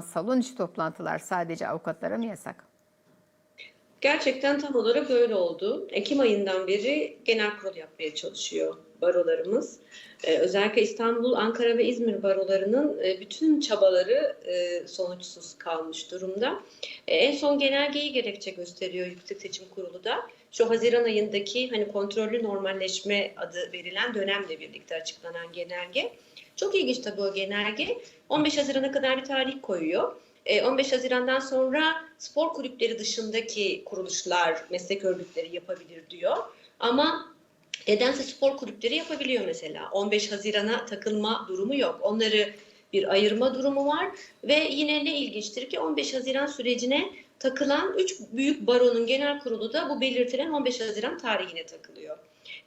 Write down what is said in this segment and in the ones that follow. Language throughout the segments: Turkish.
salon içi toplantılar sadece avukatlara mı yasak? Gerçekten tam olarak öyle oldu. Ekim ayından beri genel kurul yapmaya çalışıyor barolarımız. Ee, özellikle İstanbul, Ankara ve İzmir barolarının e, bütün çabaları e, sonuçsuz kalmış durumda. E, en son genelgeyi gerekçe gösteriyor Yüksek Seçim Kurulu da. Şu Haziran ayındaki hani kontrollü normalleşme adı verilen dönemle birlikte açıklanan genelge. Çok ilginç tabii o genelge. 15 Haziran'a kadar bir tarih koyuyor. E, 15 Haziran'dan sonra spor kulüpleri dışındaki kuruluşlar, meslek örgütleri yapabilir diyor. Ama nedense spor kulüpleri yapabiliyor mesela. 15 Haziran'a takılma durumu yok. Onları bir ayırma durumu var ve yine ne ilginçtir ki 15 Haziran sürecine takılan 3 büyük baronun genel kurulu da bu belirtilen 15 Haziran tarihine takılıyor.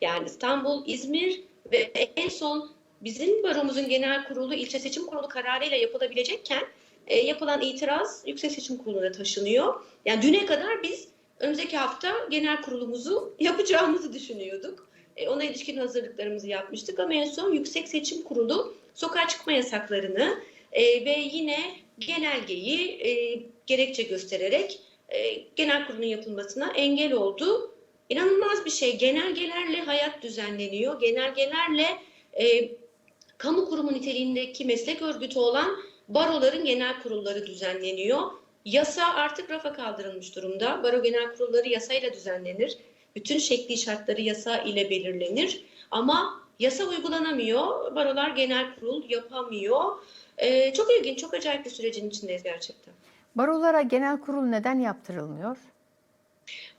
Yani İstanbul, İzmir ve en son bizim baromuzun genel kurulu ilçe seçim kurulu kararıyla yapılabilecekken e, yapılan itiraz Yüksek Seçim Kurulu'na taşınıyor. Yani düne kadar biz önümüzdeki hafta genel kurulumuzu yapacağımızı düşünüyorduk. E, ona ilişkin hazırlıklarımızı yapmıştık ama en son Yüksek Seçim Kurulu sokağa çıkma yasaklarını e, ve yine genelgeyi e, gerekçe göstererek e, genel kurulun yapılmasına engel oldu. İnanılmaz bir şey. Genelgelerle hayat düzenleniyor. Genelgelerle e, kamu kurumu niteliğindeki meslek örgütü olan baroların genel kurulları düzenleniyor. Yasa artık rafa kaldırılmış durumda. Baro genel kurulları yasayla düzenlenir. Bütün şekli şartları yasa ile belirlenir. Ama yasa uygulanamıyor. Barolar genel kurul yapamıyor. Ee, çok ilginç, çok acayip bir sürecin içindeyiz gerçekten. Barolara genel kurul neden yaptırılmıyor?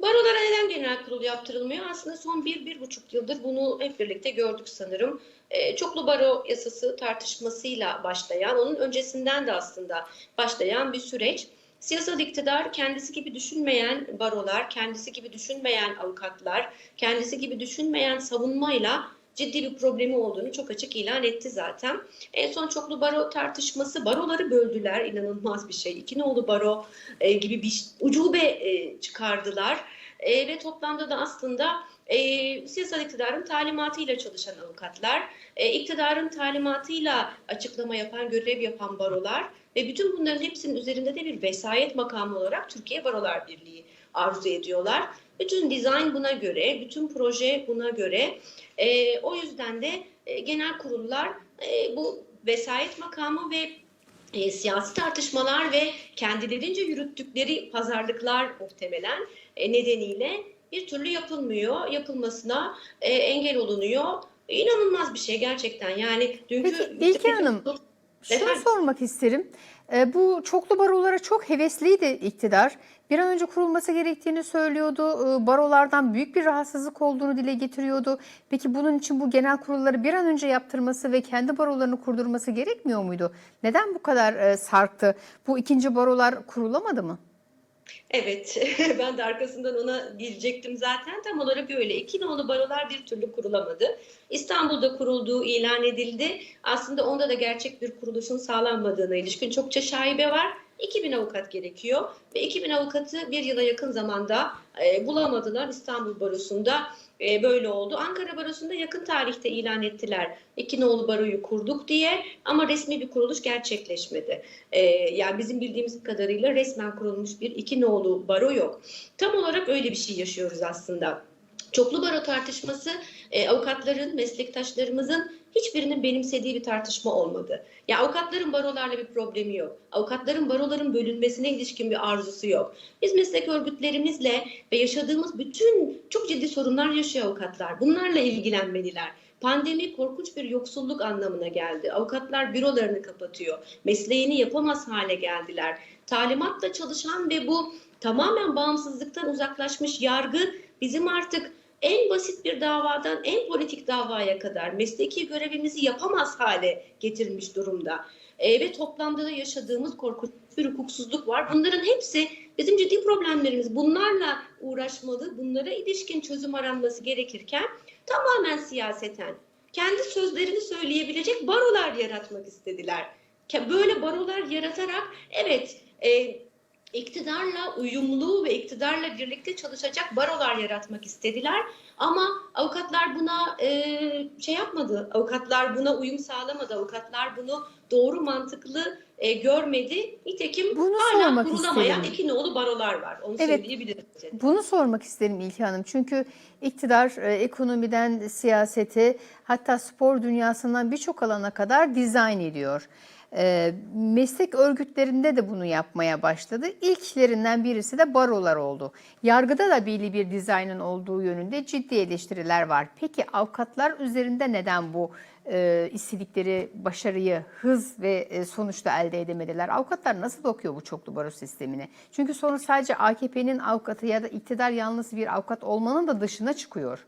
Barolara neden genel kurul yaptırılmıyor? Aslında son bir, bir buçuk yıldır bunu hep birlikte gördük sanırım. Ee, çoklu baro yasası tartışmasıyla başlayan, onun öncesinden de aslında başlayan bir süreç. Siyasal iktidar kendisi gibi düşünmeyen barolar, kendisi gibi düşünmeyen avukatlar, kendisi gibi düşünmeyen savunmayla ciddi bir problemi olduğunu çok açık ilan etti zaten. En son çoklu baro tartışması baroları böldüler. inanılmaz bir şey. İkinoğlu baro e, gibi bir ucube e, çıkardılar. E, ve toplamda da aslında e, siyasal iktidarın talimatıyla çalışan avukatlar, e, iktidarın talimatıyla açıklama yapan, görev yapan barolar ve bütün bunların hepsinin üzerinde de bir vesayet makamı olarak Türkiye Barolar Birliği arzu ediyorlar. Bütün dizayn buna göre, bütün proje buna göre. E, o yüzden de e, genel kurullar e, bu vesayet makamı ve e, siyasi tartışmalar ve kendilerince yürüttükleri pazarlıklar muhtemelen e, nedeniyle bir türlü yapılmıyor. Yapılmasına e, engel olunuyor. E, İnanılmaz bir şey gerçekten. Yani dünkü Peki, Dilke Hanım, Şunu sormak isterim. Ee, bu çoklu barolara çok hevesliydi iktidar. Bir an önce kurulması gerektiğini söylüyordu. Ee, Barolardan büyük bir rahatsızlık olduğunu dile getiriyordu. Peki bunun için bu genel kurulları bir an önce yaptırması ve kendi barolarını kurdurması gerekmiyor muydu? Neden bu kadar e, sarktı? Bu ikinci barolar kurulamadı mı? Evet, ben de arkasından ona diyecektim zaten. Tam olarak öyle. İki nolu barolar bir türlü kurulamadı. İstanbul'da kurulduğu ilan edildi. Aslında onda da gerçek bir kuruluşun sağlanmadığına ilişkin çokça şaibe var. 2000 avukat gerekiyor ve 2000 avukatı bir yıla yakın zamanda e, bulamadılar İstanbul Barosu'nda e, böyle oldu. Ankara Barosu'nda yakın tarihte ilan ettiler. İki nolu baroyu kurduk diye ama resmi bir kuruluş gerçekleşmedi. E, yani bizim bildiğimiz kadarıyla resmen kurulmuş bir iki nolu baro yok. Tam olarak öyle bir şey yaşıyoruz aslında. Çoklu baro tartışması e, avukatların, meslektaşlarımızın hiçbirinin benimsediği bir tartışma olmadı. Ya avukatların barolarla bir problemi yok. Avukatların baroların bölünmesine ilişkin bir arzusu yok. Biz meslek örgütlerimizle ve yaşadığımız bütün çok ciddi sorunlar yaşıyor avukatlar. Bunlarla ilgilenmeliler. Pandemi korkunç bir yoksulluk anlamına geldi. Avukatlar bürolarını kapatıyor. Mesleğini yapamaz hale geldiler. Talimatla çalışan ve bu tamamen bağımsızlıktan uzaklaşmış yargı bizim artık en basit bir davadan en politik davaya kadar mesleki görevimizi yapamaz hale getirmiş durumda. E, ve toplamda da yaşadığımız korkunç bir hukuksuzluk var. Bunların hepsi bizim ciddi problemlerimiz. Bunlarla uğraşmalı, bunlara ilişkin çözüm aranması gerekirken tamamen siyaseten kendi sözlerini söyleyebilecek barolar yaratmak istediler. Böyle barolar yaratarak evet e, iktidarla uyumlu ve iktidarla birlikte çalışacak barolar yaratmak istediler. Ama avukatlar buna e, şey yapmadı, avukatlar buna uyum sağlamadı, avukatlar bunu doğru mantıklı e, görmedi. Nitekim Bunu hala kurulamayan isterim. iki nolu barolar var. Onu Evet. söyleyebilirim. Bunu sormak isterim İlki Hanım. Çünkü iktidar e, ekonomiden siyasete hatta spor dünyasından birçok alana kadar dizayn ediyor. E, meslek örgütlerinde de bunu yapmaya başladı. İlklerinden birisi de barolar oldu. Yargıda da belli bir dizaynın olduğu yönünde ciddi eleştiriler var. Peki avukatlar üzerinde neden bu e, istedikleri başarıyı hız ve e, sonuçta elde edemediler? Avukatlar nasıl bakıyor bu çoklu baro sistemine? Çünkü sonra sadece AKP'nin avukatı ya da iktidar yanlısı bir avukat olmanın da dışına çıkıyor.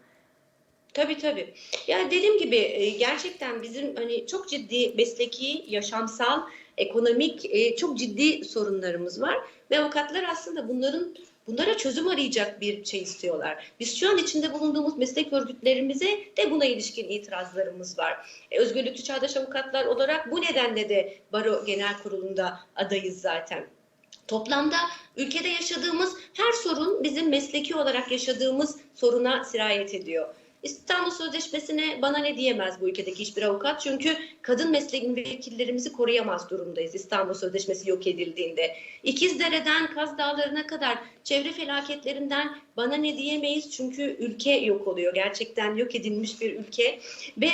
Tabii tabii. Yani dediğim gibi e, gerçekten bizim hani çok ciddi mesleki, yaşamsal, ekonomik e, çok ciddi sorunlarımız var ve avukatlar aslında bunların bunlara çözüm arayacak bir şey istiyorlar. Biz şu an içinde bulunduğumuz meslek örgütlerimize de buna ilişkin itirazlarımız var. E, Özgürlükçü Çağdaş Avukatlar olarak bu nedenle de Baro Genel Kurulu'nda adayız zaten. Toplamda ülkede yaşadığımız her sorun bizim mesleki olarak yaşadığımız soruna sirayet ediyor. İstanbul Sözleşmesi'ne bana ne diyemez bu ülkedeki hiçbir avukat çünkü kadın meslek müvekkillerimizi koruyamaz durumdayız İstanbul Sözleşmesi yok edildiğinde. İkizdere'den Kaz Dağları'na kadar çevre felaketlerinden bana ne diyemeyiz çünkü ülke yok oluyor. Gerçekten yok edilmiş bir ülke ve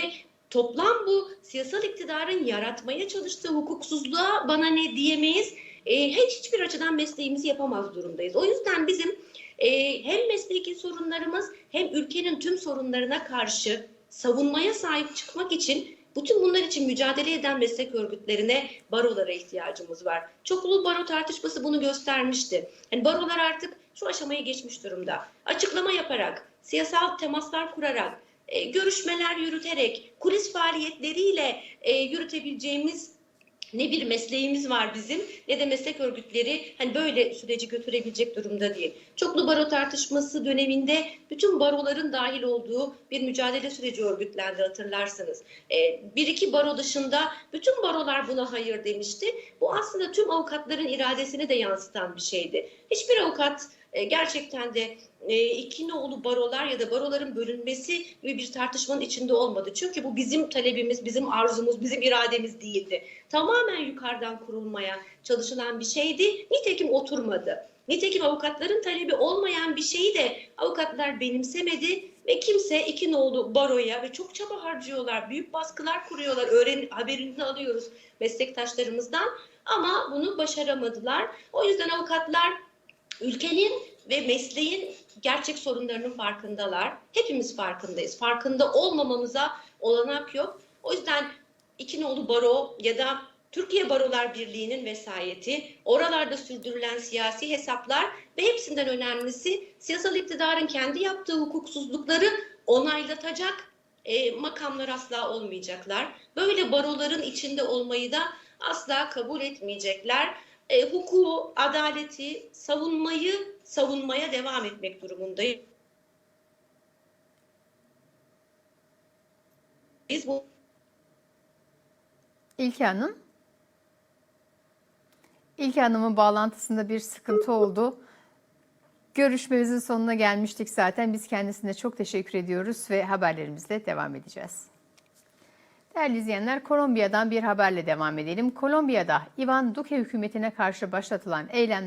toplam bu siyasal iktidarın yaratmaya çalıştığı hukuksuzluğa bana ne diyemeyiz. E, hiç hiçbir açıdan mesleğimizi yapamaz durumdayız. O yüzden bizim e, hem mesleki sorunlarımız hem ülkenin tüm sorunlarına karşı savunmaya sahip çıkmak için bütün bunlar için mücadele eden meslek örgütlerine, barolara ihtiyacımız var. Çoklu baro tartışması bunu göstermişti. Yani barolar artık şu aşamaya geçmiş durumda. Açıklama yaparak, siyasal temaslar kurarak, e, görüşmeler yürüterek, kulis faaliyetleriyle e, yürütebileceğimiz ne bir mesleğimiz var bizim ne de meslek örgütleri hani böyle süreci götürebilecek durumda değil. Çoklu baro tartışması döneminde bütün baroların dahil olduğu bir mücadele süreci örgütlendi hatırlarsınız. Ee, bir iki baro dışında bütün barolar buna hayır demişti. Bu aslında tüm avukatların iradesini de yansıtan bir şeydi. Hiçbir avukat e, gerçekten de e, iki nolu barolar ya da baroların bölünmesi gibi bir tartışmanın içinde olmadı. Çünkü bu bizim talebimiz, bizim arzumuz, bizim irademiz değildi. Tamamen yukarıdan kurulmaya çalışılan bir şeydi. Nitekim oturmadı. Nitekim avukatların talebi olmayan bir şeyi de avukatlar benimsemedi ve kimse iki nolu baroya ve çok çaba harcıyorlar, büyük baskılar kuruyorlar, öğren haberini alıyoruz meslektaşlarımızdan ama bunu başaramadılar. O yüzden avukatlar ülkenin ve mesleğin gerçek sorunlarının farkındalar. Hepimiz farkındayız. Farkında olmamamıza olanak yok. O yüzden iki nolu baro ya da Türkiye Barolar Birliği'nin vesayeti, oralarda sürdürülen siyasi hesaplar ve hepsinden önemlisi siyasal iktidarın kendi yaptığı hukuksuzlukları onaylatacak e, makamlar asla olmayacaklar. Böyle baroların içinde olmayı da asla kabul etmeyecekler. E, hukuku, adaleti savunmayı savunmaya devam etmek durumundayız. Biz bu İlki Hanım. İlki Hanım'ın bağlantısında bir sıkıntı oldu. Görüşmemizin sonuna gelmiştik zaten. Biz kendisine çok teşekkür ediyoruz ve haberlerimizle devam edeceğiz. Değerli izleyenler, Kolombiya'dan bir haberle devam edelim. Kolombiya'da Ivan Duque hükümetine karşı başlatılan eylemler